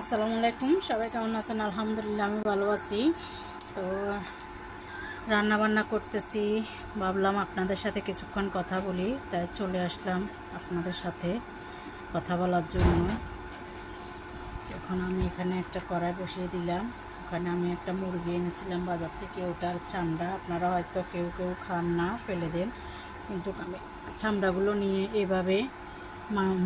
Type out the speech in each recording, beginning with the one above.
আসসালামু আলাইকুম। সবাই কেমন আছেন? আলহামদুলিল্লাহ, আমি ভালো আছি। তো রান্না বান্না করতেছি। ভাবলাম আপনাদের সাথে কিছুক্ষণ কথা বলি, তাই চলে আসলাম আপনাদের সাথে কথা বলার জন্য। এখন আমি এখানে একটা কড়াই বসিয়ে দিলাম। ওখানে আমি একটা মুরগি এনেছিলাম বাজার থেকে। ওটার চামড়া আপনারা হয়তো কেউ কেউ খান না, ফেলে দেন। কিন্তু আমি চামড়াগুলো নিয়ে এভাবে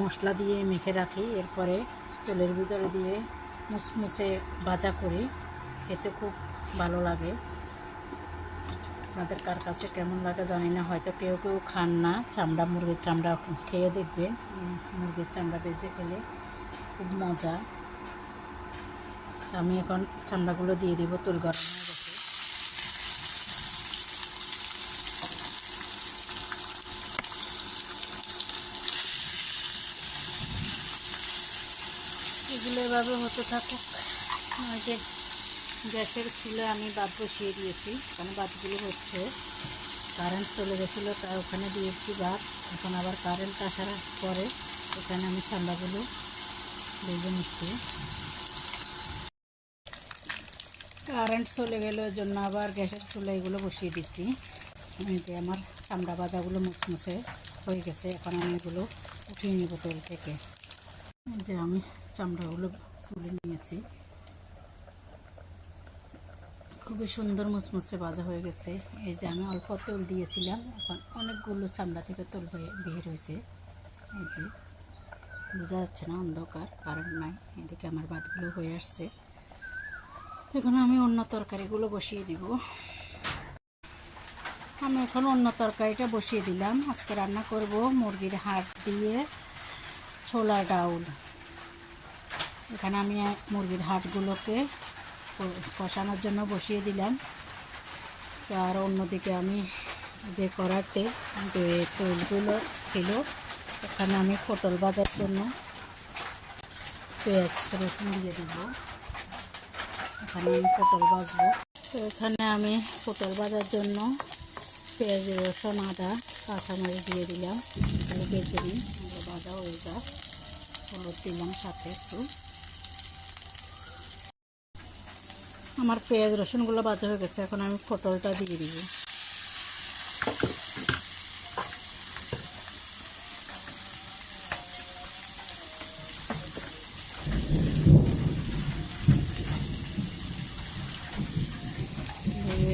মশলা দিয়ে মেখে রাখি। এরপরে তেলের ভিতরে দিয়ে মুচমুচে ভাজা করি। খেতে খুব ভালো লাগে। আপনাদের কার কাছে কেমন লাগে জানি না, হয়তো কেউ কেউ খান না। চামড়া, মুরগির চামড়া খেয়ে দেখবেন। মুরগির চামড়া বেজে খেলে খুব মজা। আমি এখন চামড়াগুলো দিয়ে দিব তুল গরম হয়ে গেছে এগুলো এভাবে হতে থাকুক, ওই যে গ্যাসের চুলে আমি বাদ বসিয়ে দিয়েছি ওখানে বাদগুলো হচ্ছে। কারেন্ট চলে গেছিল, তাই ওখানে দিয়েছি বাদ। এখন আবার কারেন্ট আসার পরে ওখানে আমি চামড়াগুলো ভেজে নিচ্ছি। কারেন্ট চলে গেল জন্য আবার গ্যাসের চুলে এগুলো বসিয়ে দিচ্ছি। যে আমার চামড়া বাদাগুলো মুচমুচে হয়ে গেছে, এখন আমি এগুলো উঠিয়ে নিব তেল থেকে। যে আমি চামড়াগুলো তুলে নিয়েছি। খুবই সুন্দর মুচমুচে ভাজা হয়ে গেছে। এই যে আমি অল্প তেল দিয়েছিলাম, এখন অনেকগুলো চামড়া থেকে তেল হয়ে বের হয়েছে। এই যে, বোঝা যাচ্ছে না অন্ধকার, কারেন্ট নাই, এদিকে আমার ভাতগুলো হয়ে আসছে। এখন আমি অন্য তরকারিগুলো বসিয়ে দিব। আমি এখন অন্য তরকারিটা বসিয়ে দিলাম। আজকে রান্না করব মুরগির হাড় দিয়ে ছোলা ডাউল। এখানে আমি মুরগির হাড়গুলোকে ক- কষানোর জন্য বসিয়ে দিলাম। তো আর অন্যদিকে আমি যে কড়াতে যে তৈলগুলো ছিল, ওখানে আমি পটল বাজার জন্য পেঁয়াজ রসুন দিয়ে দিব। এখানে আমি পটল বাজবো তো এখানে আমি পটল বাজার জন্য পেঁয়াজ, রসুন, আদা, কাঁচামরিচ দিয়ে দিলাম। বেজে নিই ভাজা হয়ে যাক। হলুদ দিলাম সাথে একটু। আমার পেঁয়াজ রসুনগুলো ভাজা হয়ে গেছে, এখন আমি পটলটা দিয়ে দিব।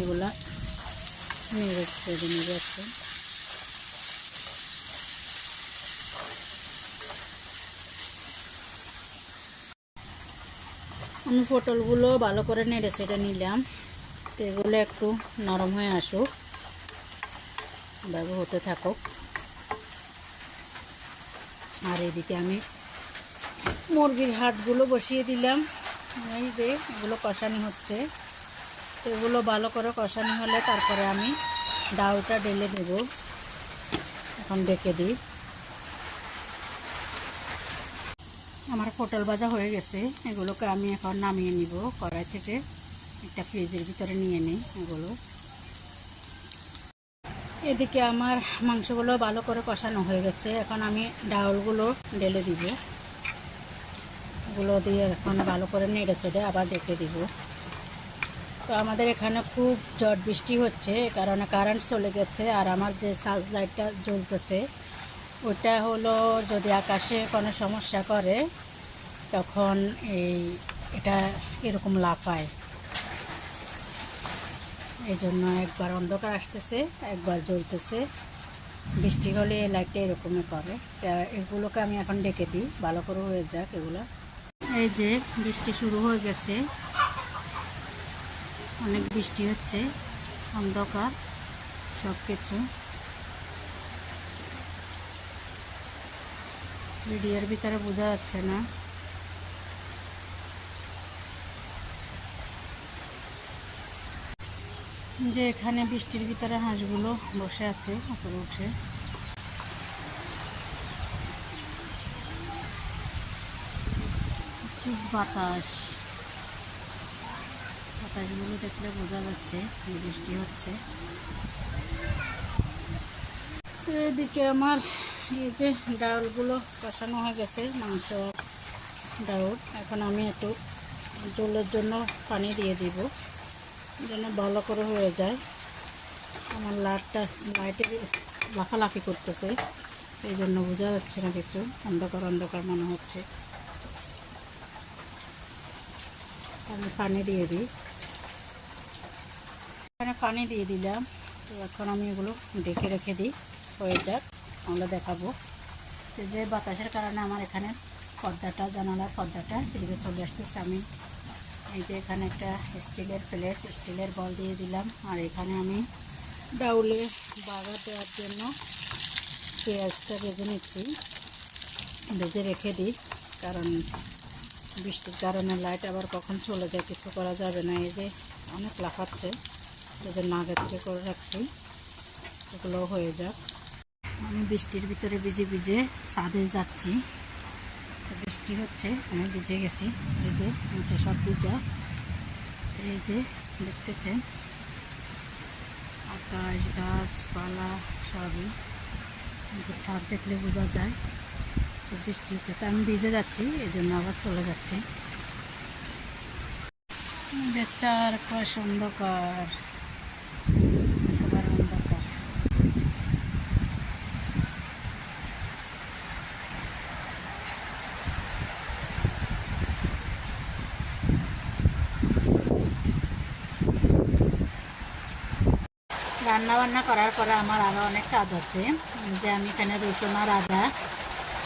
এগুলা নেড়ে ছেড়ে নিয়ে আমি পটলগুলো ভালো করে নেড়ে ছেড়ে নিলাম। এগুলো একটু নরম হয়ে আসুক এভাবে হতে থাকুক। আর এদিকে আমি মুরগির হাটগুলো বসিয়ে দিলাম। এই যে এগুলো কষানি হচ্ছে। এগুলো ভালো করে কষানি হলে তারপরে আমি ডাউটা ঢেলে দেব এখন ডেকে দিই। আমার পটল ভাজা হয়ে গেছে। এগুলোকে আমি এখন নামিয়ে নিব। কড়াই থেকে একটা ফ্রিজের ভিতরে নিয়ে নিই এগুলো। এদিকে আমার মাংসগুলো ভালো করে কষানো হয়ে গেছে। এখন আমি ডাউলগুলো ঢেলে দিব। এগুলো দিয়ে এখন ভালো করে নেড়ে চেড়ে আবার ডেকে দিব। তো আমাদের এখানে খুব জট বৃষ্টি হচ্ছে কারণে কারেন্ট চলে গেছে আর আমার যে সার্চ লাইটটা জ্বলতেছে ওটা হলো যদি আকাশে কোনো সমস্যা করে, তখন এই এটা এরকম লাফায়। এই জন্য একবার অন্ধকার আসতেছে, একবার জ্বলতেছে। বৃষ্টি হলে লাইটটা এরকমই করে। এগুলোকে আমি এখন ডেকে দিই, ভালো করে হয়ে যাক এগুলো। এই যে বৃষ্টি শুরু হয়ে গেছে। অনেক বৃষ্টি হচ্ছে, অন্ধকার সব কিছু ভিডিওর ভিতরে বোঝা যাচ্ছে না। যে এখানে বৃষ্টির ভিতরে হাঁসগুলো বসে আছে উপরে উঠে। খুব বাতাস। বাতাসগুলো দেখলে বোঝা যাচ্ছে বৃষ্টি হচ্ছে। এদিকে আমার এই যে ডালগুলো কষানো হয়ে গেছে, মাংস ডাউল। এখন আমি একটু জলের জন্য পানি দিয়ে দিব, যেন ভালো করে হয়ে যায়। আমার লাইটটা লাইটে লাফালাফি করতেছে, এই জন্য বোঝা যাচ্ছে না কিছু। অন্ধকার অন্ধকার মনে হচ্ছে। আমি পানি দিয়ে দিই। এখানে পানি দিয়ে দিলাম, তো এখন আমি এগুলো ডেকে রেখে দিই, হয়ে যাক। আমরা দেখাবো। যে বাতাসের কারণে আমার এখানে পর্দাটা, জানালার পর্দাটা এদিকে চলে আসতেছে। আমি এই যে এখানে একটা স্টিলের প্লেট, স্টিলের বল দিয়ে দিলাম। আর এখানে আমি ডাউলে বাগা দেওয়ার জন্য পেঁয়াজটা ভেজে নিচ্ছি। ভেজে রেখে দিই, কারণ বৃষ্টির কারণে লাইট আবার কখন চলে যায় কিছু করা যাবে না। এই যে অনেক লাফাচ্ছে জন্য আগে থেকে করে রাখছি। এগুলো হয়ে যাক। আমি বৃষ্টির ভিতরে ভিজে ভিজে ছাদে যাচ্ছি। বৃষ্টি হচ্ছে, আমি ভিজে গেছি। যে নিচে সব ভিজা। এই যে দেখতেছেন, আকাশ, গাছপালা সবই। ছাদ দেখলে বোঝা যায় তো বৃষ্টি হচ্ছে। তো আমি ভিজে যাচ্ছি এই জন্য আবার চলে যাচ্ছি। চারপাশ অন্ধকার একেবারে অন্ধকার রান্না করার পরে আমার আরও অনেক কাজ আছে। যে আমি এখানে রসুন আর আদা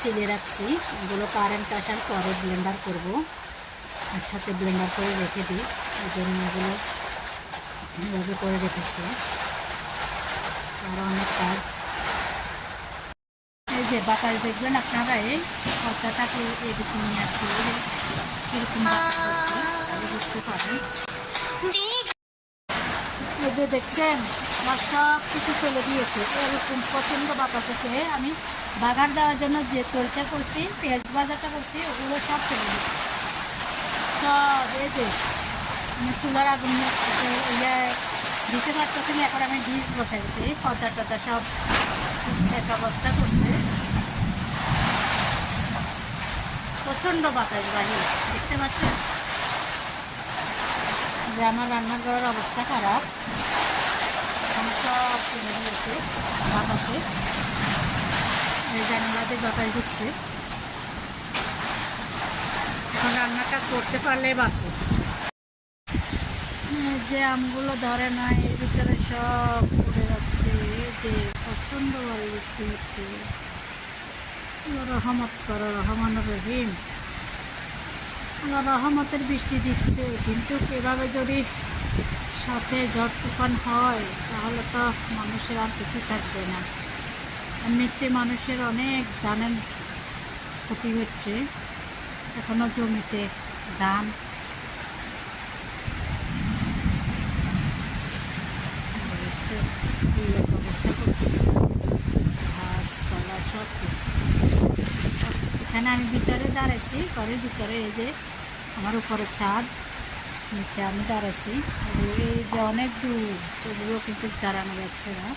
ছিলে রাখছি। এগুলো কারেন্ট আসার পরে ব্লেন্ডার করব। একসাথে ব্লেন্ডার করে রেখে দিই। এই জন্য এগুলো এভাবে করে রেখেছি। আরও অনেক কাজ। এই যে বাতাস দেখবেন আপনারা, এই পর্দাটাকে এরকম নিয়ে আসছি। হচ্ছে। বুঝতে পারেন এই যে দেখছেন আমার সব কিছু ফেলে দিয়েছে। এরকম প্রচণ্ড বাতাস হচ্ছে। আমি বাগার দেওয়ার জন্য যে তরিটা করছি, পেঁয়াজ ভাজাটা করছি, ওগুলো সব ফেলে দিয়েছি। সব, এই যে চুলার আগুন ইয়ে দিতে পারতেছি না, এখন আমি ডিশ বসাই দিচ্ছি পর্দা টর্দা সব এক অবস্থা করছে। প্রচণ্ড বাতাস বাহির, দেখতে পাচ্ছেন? যে আমার রান্নাঘরের অবস্থা খারাপ। সব কিনে দিয়েছে বাতাসে জানালাতে বাতাস ঢুকছে এখন রান্নাটা করতে পারলে বাঁচে যে আমগুলো ধরে না এর ভিতরে সব পড়ে যাচ্ছে যে প্রচণ্ড ভাবে বৃষ্টি হচ্ছে রহমত করো রহমান রহিম রহমতের বৃষ্টি দিচ্ছে কিন্তু এভাবে যদি সাথে ঝড় তুফান হয়, তাহলে তো মানুষের আর কিছু থাকবে না। এমনিতে মানুষের অনেক জানেন ক্ষতি হচ্ছে, এখনও জমিতে ধান। সব কিছু। এখানে আমি ভিতরে দাঁড়াইছি, ঘরের ভিতরে এই যে আমার উপরে ছাদ, নিচে আমি দাঁড়াইছি। যে অনেক দূর সেগুলো কিন্তু দাঁড়ানো যাচ্ছে না।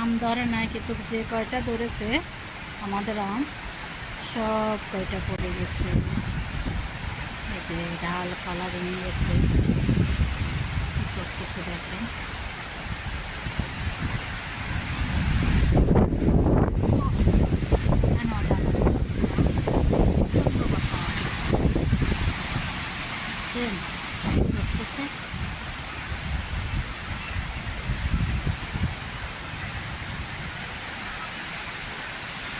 আম ধরে নাই, কিন্তু যে কয়টা ধরেছে, আমাদের আম, সব কয়টা পড়ে গেছে। যে ডাল, পালা ভেঙে গেছে। করতেছে দেখেন কেন জানা যাচ্ছে না। প্রচণ্ড কথা। দেখছেন? কি করতেছে?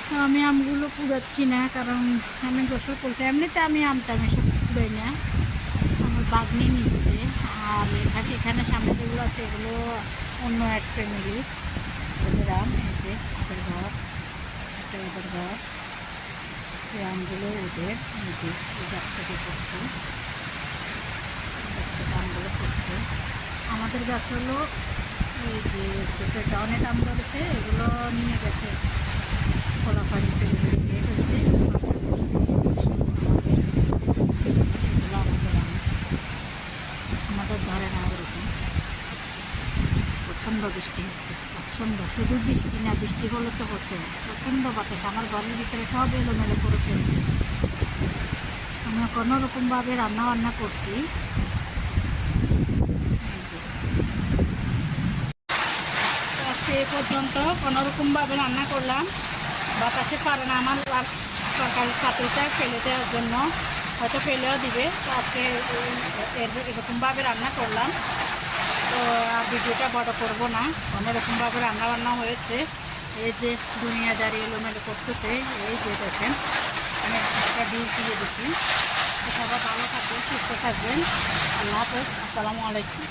তো আমি আমগুলো কুড়াচ্ছি না, কারণ আমি গোসল করছি। এমনিতে আমি আমটা আমি সব কুড়াই না। আমার বাগনি নিচ্ছে, আর এখানে এখানে সামনে যেগুলো আছে, এগুলো অন্য এক ফ্যামিলি ওদের আম, এই যে ওদের ঘর, একটা ওদের ঘর। এই আমগুলো ওদের এই গাছ থেকে করছে। গাছ থেকে আমগুলো করছে। আমাদের গাছ হলো এই যে ছোটো অনেক আম ধরেছে, এগুলো নিয়ে গেছে। পানি ফেলে আমাদের আম না ওরকম প্রচণ্ড বৃষ্টি হচ্ছে প্রচণ্ড শুধু বৃষ্টি না বৃষ্টি তো হতো প্রচণ্ড বাতাস আমার ঘরের ভিতরে সব এলোমেলো করে ফেলছে আমি কোনোরকমভাবে রান্না বান্না করছি আজকে এ পর্যন্ত কোনোরকমভাবে রান্না করলাম। বাতাসে পারে না আমার লা- তরকারি পাতিলটা ফেলে দেওয়ার জন্য। হয়তো ফেলেও দিবে। তো আজকে এর- এরকমভাবে রান্না করলাম। তো আর ভিডিওটা বড় করব না। অন্যরকমভাবে রান্না বান্না হয়েছে। এই যে দুনিয়াদারি এলোমেলো করতেছে, এই যে দেখেন। আমি একটা ডিশ দিয়ে দিচ্ছি সবাই ভালো থাকবেন, সুস্থ থাকবেন। আল্লাহ হাফেজ। আসসালামু আলাইকুম।